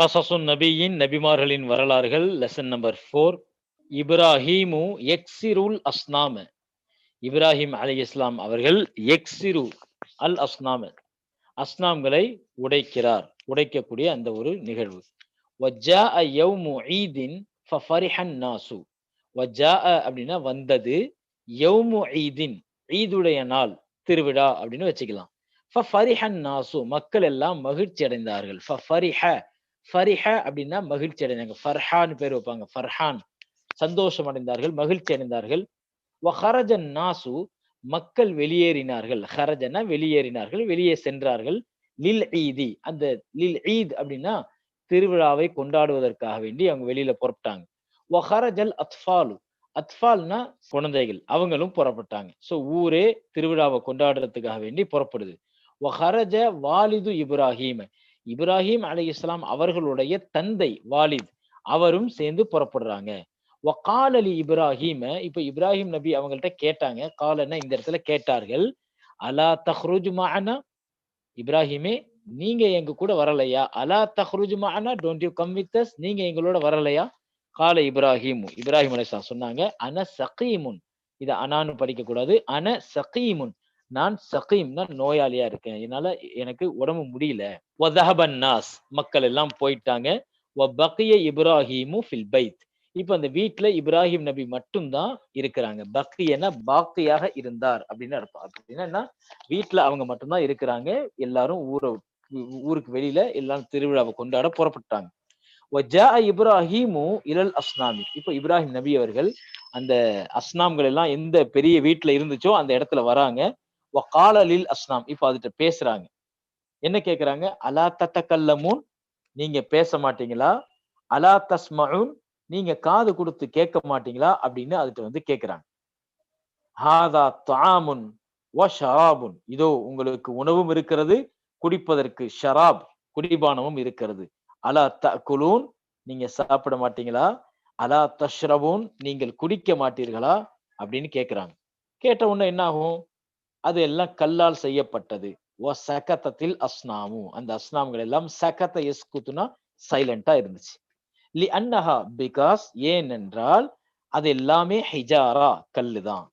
கசசுன் நபியின் நபிமார்களின் வரலாறுகள் லெசன் நம்பர் ஃபோர் இப்ராஹீமு எக்ஸிருல் அஸ்னாம. இப்ராஹிம் அலி இஸ்லாம் அவர்கள் எக்ஸிரு அல் அஸ்னாம. அஸ்னாம்களை உடைக்கிறார் உடைக்கக்கூடிய அந்த ஒரு நிகழ்வு. வஜ்ஜா யௌமு ஈதின் ஃபரிஹன் நாசு. வஜ்ஜா அப்படின்னா வந்தது யௌமு ஈதின் ஈதுடைய நாள் திருவிழா அப்படின்னு வச்சுக்கலாம். ஃபரிஹன் நாசு மக்கள் எல்லாம் மகிழ்ச்சி அடைந்தார்கள். ஃபரிஹ ஃபரிஹ அப்படின்னா மகிழ்ச்சி அடைந்தாங்க. ஃபர்ஹான் பேர் வைப்பாங்க. ஃபர்ஹான். சந்தோஷம் அடைந்தார்கள் மகிழ்ச்சி அடைந்தார்கள். வஹரஜன் நாசு மக்கள் வெளியேறினார்கள். ஹரஜனா வெளியேறினார்கள் வெளியே சென்றார்கள். லில் ஈதி. அந்த லில் ஈத் அப்படின்னா திருவிழாவை கொண்டாடுவதற்காக வேண்டி அவங்க வெளியில புறப்பட்டாங்க. ஒஹரஜல் அத்ஃபாலு. அத்ஃபால்னா குழந்தைகள். அவங்களும் புறப்பட்டாங்க. சோ ஊரே திருவிழாவை கொண்டாடுறதுக்காக வேண்டி புறப்படுது. ஒஹரஜ வாலிது இப்ராஹிம். இப்ராஹிம் அலி இஸ்லாம் அவர்களுடைய தந்தை வாலித் அவரும் சேர்ந்து புறப்படுறாங்க. வக்கால் அலி இப்ராஹிம இப்ப இப்ராஹிம் நபி அவங்கள்ட்ட கேட்டாங்க. காலன்னா இந்த இடத்துல கேட்டார்கள். அலா தஹ்ருஜ் மஹனா இப்ராஹிமே நீங்க எங்க கூட வரலையா? அலா தஹ்ருஜ் மஹனா don't you come with us நீங்க எங்களோட வரலையா? கால இப்ராஹிம் இப்ராஹிம் அலிஸ்லாம் சொன்னாங்க. அன சகீமுன். இத அனான்னு படிக்க கூடாது அன சகீமுன். நான் சகீம்னா நோயாளியா இருக்கேன். என்னால எனக்கு உடம்பு முடியல. வதஹபன் நாஸ் மக்கள் எல்லாம் போயிட்டாங்க. பக்கிய இப்ராஹிமு ஃபில் பைத். இப்ப அந்த வீட்டுல இப்ராஹிம் நபி மட்டும்தான் இருக்கிறாங்க. பக்தியன்னா பாக்தியாக இருந்தார் அப்படின்னு அர்த்தம். அப்படின்னா வீட்டுல அவங்க மட்டும்தான் இருக்கிறாங்க. எல்லாரும் ஊரை ஊருக்கு வெளியில எல்லாரும் திருவிழாவை கொண்டாட புறப்பட்டாங்க. வஜா இப்ராஹிமு இலல் அஸ்னாமி. இப்போ இப்ராஹிம் நபி அவர்கள் அந்த அஸ்னாம்கள் எல்லாம் எந்த பெரிய வீட்டுல இருந்துச்சோ அந்த இடத்துல வராங்க. வகாலலில் அஸ்லாம் இப்போ அதுகிட்ட பேசுறாங்க. என்ன கேட்குறாங்க அலா தத்தக்கல்லமுன்? நீங்க பேச மாட்டீங்களா? அலா தஸ்மவுன் நீங்க காது கொடுத்து கேட்க மாட்டீங்களா? அப்படின்னு அதுகிட்ட வந்து கேட்குறாங்க ஹாதா தாமுன் வ ஷராபுன். இதோ உங்களுக்கு உணவும் இருக்கிறது குடிப்பதற்கு ஷராப் குடிபானமும் இருக்கிறது. அலா த குலூன் நீங்க சாப்பிட மாட்டீங்களா? அலா தஷ்ரபூன்? நீங்கள் குடிக்க மாட்டீர்களா? அப்படின்னு கேக்குறாங்க. கேட்ட உடனே என்ன ஆகும் அது எல்லாம் கல்லால் செய்யப்பட்டது. ஓ சகத்தத்தில் அஸ்னாமு. அந்த அஸ்னாம்கள் எல்லாம் சகத்த எஸ்குத்துனா சைலண்டா இருந்துச்சு. லி அன்னஹா பிகாஸ் ஏனென்றால் அது எல்லாமே ஹிஜாரா கல்லுதான்.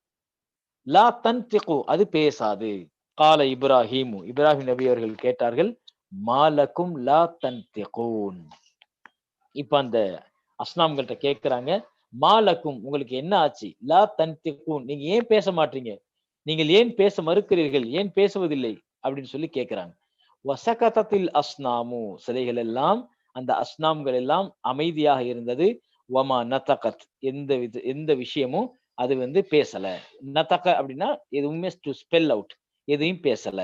லா தன் திகு அது பேசாது. கால இப்ராஹிமு. இப்ராஹிம் நபி அவர்கள் கேட்டார்கள் மாலக்கும் லா தன் திகோன் இப்ப அந்த அஸ்னாம்கள்ட்ட கேட்கிறாங்க மாலக்கும் உங்களுக்கு என்ன ஆச்சு? லா தன் திகூன் நீங்க ஏன் பேச மாட்டீங்க? நீங்கள் ஏன் பேச மறுக்கிறீர்கள்? ஏன் பேசுவதில்லை? அப்படின்னு சொல்லி கேக்குறாங்க. வசகதத்தில் அஸ்னாமு. சிலைகள் எல்லாம் அந்த அஸ்னாம்கள் எல்லாம் அமைதியாக இருந்தது. வமா நத்தகத். எந்த வித எந்த விஷயமும் அது வந்து பேசல. நத்தக அப்படின்னா எதுவுமே டு ஸ்பெல் அவுட் எதையும் பேசல.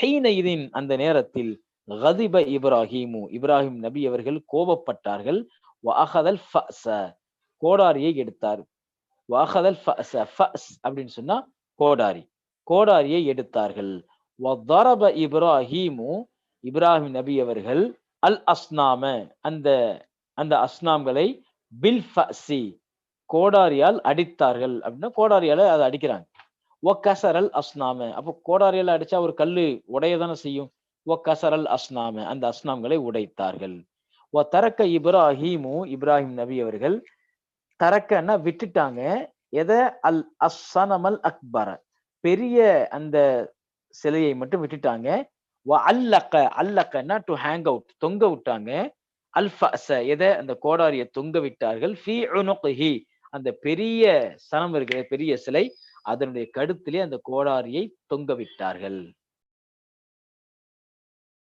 ஹீன இதின் அந்த நேரத்தில் கதிப இப்ராஹிமு. இப்ராஹிம் நபி அவர்கள் கோபப்பட்டார்கள். வாஹதல் ஃபஅஸ. கோடாரியை எடுத்தார். வாஹதல் அப்படின்னு சொன்னா கோடாரி. கோடாரியை எடுத்தார்கள். வதரப இப்ராஹிமு இப்ராஹிம் நபி அவர்கள் அல் அஸ்னாம அந்த அந்த அஸ்னாம்களை பில் ஃபசி கோடாரியால் அடித்தார்கள். அப்படின்னா கோடாரியால அதை அடிக்கிறாங்க. ஒ கசரல் அஸ்னாம. அப்போ கோடாரியால அடிச்சா ஒரு கல்லு உடையதானே செய்யும். ஒ கசரல் அஸ்னாம. அந்த அஸ்னாம்களை உடைத்தார்கள். ஒ தரக்க இப்ராஹிமு இப்ராஹிம் நபி அவர்கள் தரக்கன்னா விட்டுட்டாங்க. எதை? அல் அஸ்ஸனமல் அக்பர. பெரிய அந்த சிலையை மட்டும் விட்டுட்டாங்க. அல்லக்க அல்லக்கன்னா டு ஹேங் அவுட் தொங்க விட்டாங்க. அல்ஃபஸ எதை? அந்த கோடாரியை தொங்க விட்டார்கள். ஃபி உனுகி அந்த பெரிய சனம் இருக்கிற பெரிய சிலை அதனுடைய கழுத்திலே அந்த கோடாரியை தொங்க விட்டார்கள்.